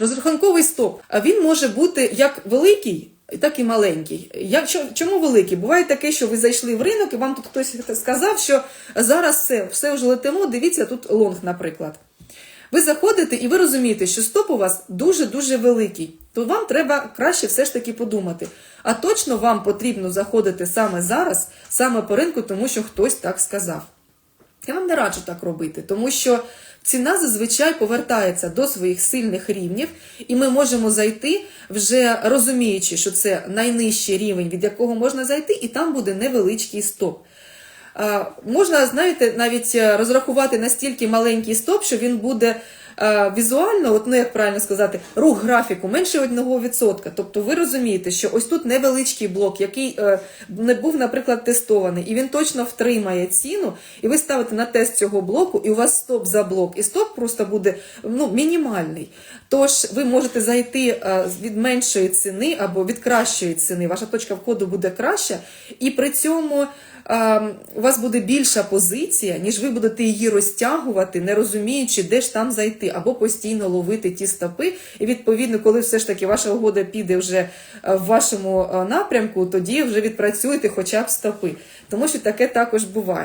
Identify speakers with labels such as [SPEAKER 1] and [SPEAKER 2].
[SPEAKER 1] Розрахунковий стоп, він може бути як великий, так і маленький. Чо- чому великий? Буває таке, що ви зайшли в ринок, і вам тут хтось сказав, що зараз все, все вже летимо, дивіться, тут лонг, наприклад. Ви заходите і ви розумієте, що стоп у вас дуже-дуже великий, то вам треба краще все ж таки подумати. А точно вам потрібно заходити саме зараз, саме по ринку, тому що хтось так сказав. Я вам не раджу так робити, тому що ціна зазвичай повертається до своїх сильних рівнів, і ми можемо зайти, вже розуміючи, що це найнижчий рівень, від якого можна зайти, і там буде невеличкий стоп. Можна, знаєте, навіть е, розрахувати настільки маленький стоп, що він буде візуально, от, ну як правильно сказати, рух графіку менше 1%. Тобто ви розумієте, що ось тут невеличкий блок, який е, не був, наприклад, тестований, і він точно втримає ціну, і ви ставите на тест цього блоку, і у вас стоп за блок, і стоп просто буде ну, мінімальний. Тож ви можете зайти е, від меншої ціни або від кращої ціни, ваша точка входу буде краща, і при цьому е, у вас буде більша позиція, ніж ви будете її розтягувати, не розуміючи, де ж там зайти, або постійно ловити ті стопи. І відповідно, коли все ж таки ваша угода піде вже е, в вашому е, напрямку, тоді вже відпрацюєте хоча б стопи. Тому що таке також буває.